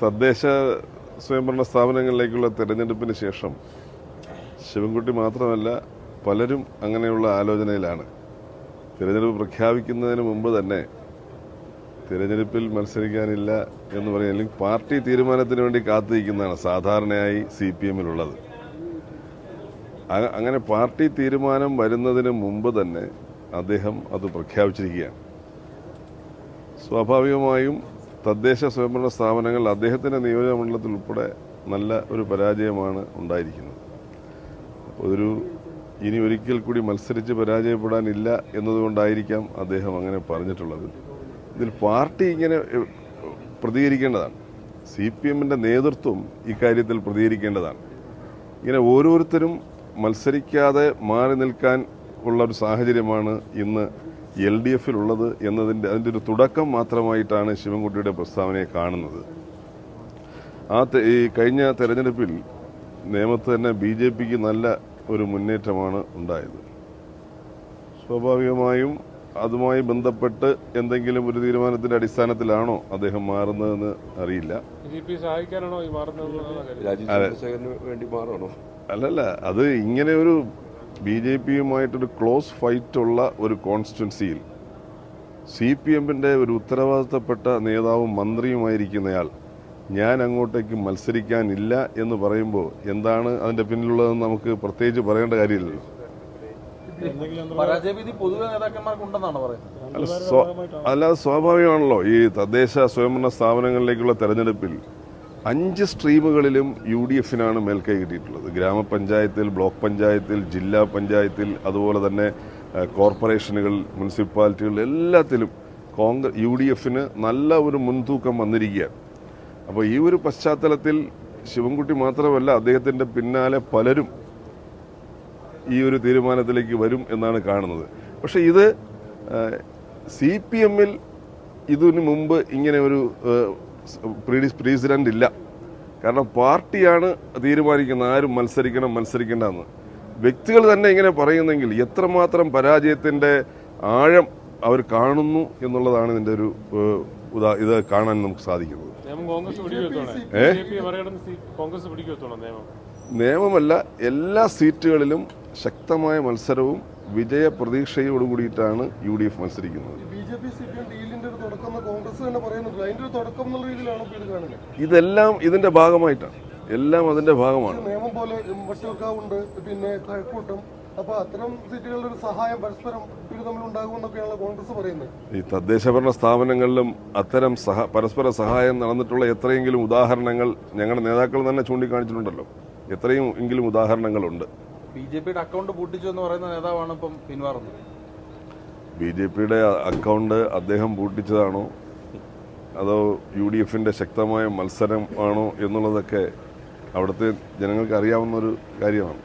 തദ്ദേശ സ്വയംഭരണ സ്ഥാപനങ്ങളിലേക്കുള്ള തെരഞ്ഞെടുപ്പിന് ശേഷം ശിവൻകുട്ടി മാത്രമല്ല പലരും അങ്ങനെയുള്ള ആലോചനയിലാണ്. തിരഞ്ഞെടുപ്പ് പ്രഖ്യാപിക്കുന്നതിന് മുമ്പ് തന്നെ തിരഞ്ഞെടുപ്പിൽ മത്സരിക്കാനില്ല എന്ന് പറയും അല്ലെങ്കിൽ പാർട്ടി തീരുമാനത്തിന് വേണ്ടി കാത്തിരിക്കുന്നതാണ് സാധാരണയായി സി പി എമ്മിലുള്ളത്. അങ്ങനെ പാർട്ടി തീരുമാനം വരുന്നതിന് മുമ്പ് തന്നെ അദ്ദേഹം അത് പ്രഖ്യാപിച്ചിരിക്കുകയാണ്. സ്വാഭാവികമായും തദ്ദേശ സ്വയംഭരണ സ്ഥാപനങ്ങൾ അദ്ദേഹത്തിന്റെ നിയോജക മണ്ഡലത്തിൽ ഉൾപ്പെടെ നല്ല ഒരു പരാജയമാണ് ഉണ്ടായിരിക്കുന്നത്. ഒരു ഇനി ഒരിക്കൽ കൂടി മത്സരിച്ച് പരാജയപ്പെടാനില്ല എന്നതുകൊണ്ടായിരിക്കാം അദ്ദേഹം അങ്ങനെ പറഞ്ഞിട്ടുള്ളത്. ഇതിൽ പാർട്ടി ഇങ്ങനെ പ്രതികരിക്കേണ്ടതാണ്. സി പി എമ്മിന്റെ നേതൃത്വം ഇക്കാര്യത്തിൽ പ്രതികരിക്കേണ്ടതാണ്. ഇങ്ങനെ ഓരോരുത്തരും മത്സരിക്കാതെ മാറി നിൽക്കാൻ ഉള്ള ഒരു സാഹചര്യമാണ് ഇന്ന് എൽ ഡി എഫിലുള്ളത് എന്നതിന്റെ അതിന്റെ ഒരു തുടക്കം മാത്രമായിട്ടാണ് ശിവൻകുട്ടിയുടെ പ്രസ്താവനയെ കാണുന്നത്. ആ ഈ കഴിഞ്ഞ തെരഞ്ഞെടുപ്പിൽ നിയമത്ത് തന്നെ ബി ജെ പിക്ക് നല്ല ഒരു മുന്നേറ്റമാണ് ഉണ്ടായത്. സ്വാഭാവികമായും അതുമായി ബന്ധപ്പെട്ട് എന്തെങ്കിലും ഒരു തീരുമാനത്തിന്റെ അടിസ്ഥാനത്തിലാണോ അദ്ദേഹം മാറുന്നതെന്ന് അറിയില്ല. അല്ലല്ല അത് ഇങ്ങനെ ഒരു ബി ജെ പിയുമായിട്ടൊരു ക്ലോസ് ഫൈറ്റുള്ള ഒരു കോൺസ്റ്റിറ്റ്വൻസിയിൽ സി പി എമ്മിന്റെ ഒരു ഉത്തരവാദിത്തപ്പെട്ട നേതാവും മന്ത്രിയുമായിരിക്കുന്നയാൾ ഞാൻ അങ്ങോട്ടേക്ക് മത്സരിക്കാനില്ല എന്ന് പറയുമ്പോൾ എന്താണ് അതിന്റെ പിന്നിലുള്ളതെന്ന് നമുക്ക് പ്രത്യേകിച്ച് പറയേണ്ട കാര്യമില്ലല്ലോ. അല്ല സ്വാഭാവികമാണല്ലോ ഈ തദ്ദേശ സ്വയംഭരണ സ്ഥാപനങ്ങളിലേക്കുള്ള തെരഞ്ഞെടുപ്പിൽ അഞ്ച് സ്ട്രീമുകളിലും യു ഡി എഫിനാണ് മേൽക്കൈ കിട്ടിയിട്ടുള്ളത്. ഗ്രാമപഞ്ചായത്തിൽ ബ്ലോക്ക് പഞ്ചായത്തിൽ ജില്ലാ പഞ്ചായത്തിൽ അതുപോലെ തന്നെ കോർപ്പറേഷനുകൾ മുനിസിപ്പാലിറ്റികൾ എല്ലാത്തിലും കോൺഗ്രസ് യു ഡി എഫിന് നല്ല ഒരു മുൻതൂക്കം വന്നിരിക്കുകയാണ്. അപ്പോൾ ഈ ഒരു പശ്ചാത്തലത്തിൽ ശിവൻകുട്ടി മാത്രമല്ല അദ്ദേഹത്തിന്റെ പിന്നാലെ പലരും ഈ ഒരു തീരുമാനത്തിലേക്ക് വരും എന്നാണ് കാണുന്നത്. പക്ഷേ ഇത് സി പി എമ്മിൽ ഇതിനു മുമ്പ് ഇങ്ങനെ ഒരു പ്രീസിഡന്റ് ഇല്ല കാരണം പാർട്ടിയാണ് തീരുമാനിക്കുന്നത് ആരും മത്സരിക്കണം മത്സരിക്കേണ്ടെന്ന്. വ്യക്തികൾ തന്നെ ഇങ്ങനെ പറയുന്നെങ്കിൽ എത്രമാത്രം പരാജയത്തിന്റെ ആഴം അവർ കാണുന്നു എന്നുള്ളതാണ് ഇതിന്റെ ഒരു ഇത് കാണാൻ നമുക്ക് സാധിക്കുന്നത്. നിയമമല്ല എല്ലാ സീറ്റുകളിലും ശക്തമായ മത്സരവും വിജയ പ്രതീക്ഷയോട് കൂടിയിട്ടാണ് യു ഡി എഫ് മത്സരിക്കുന്നത്. ഇതെല്ലാം ഇതിന്റെ ഭാഗമായിട്ടാണ്. എല്ലാം അതിന്റെ ഭാഗമാണ്. നിയമം പോലെ വട്ടിയൂർക്കാവുണ്ട് പിന്നെ കഴക്കൂട്ടം. അപ്പൊ അത്തരം സീറ്റുകളുടെ ഒരു സഹായം പരസ്പരം ഇവർ തമ്മിൽ ഉണ്ടാകുമെന്നൊക്കെയാണ് കോൺഗ്രസ് പറയുന്നത്. ഈ തദ്ദേശഭരണ സ്ഥാപനങ്ങളിലും അത്തരം സഹ പരസ്പര സഹായം നടന്നിട്ടുള്ള എത്രയെങ്കിലും ഉദാഹരണങ്ങൾ ഞങ്ങളുടെ നേതാക്കൾ തന്നെ ചൂണ്ടിക്കാണിച്ചിട്ടുണ്ടല്ലോ. എത്രയും എങ്കിലും ഉദാഹരണങ്ങളുണ്ട്. ബി ജെ പിയുടെ അക്കൗണ്ട് പൂട്ടിച്ചു എന്ന് പറയുന്ന നേതാവാണ് ഇപ്പം പിന്മാറുന്നത് ബി ജെ പിയുടെ അക്കൗണ്ട് അദ്ദേഹം പൂട്ടിച്ചതാണോ? അതോ യു ഡി എഫിന്റെ ശക്തമായ മത്സരം ആണോ എന്നുള്ളതൊക്കെ അവിടുത്തെ ജനങ്ങൾക്ക് അറിയാവുന്ന ഒരു കാര്യമാണ്.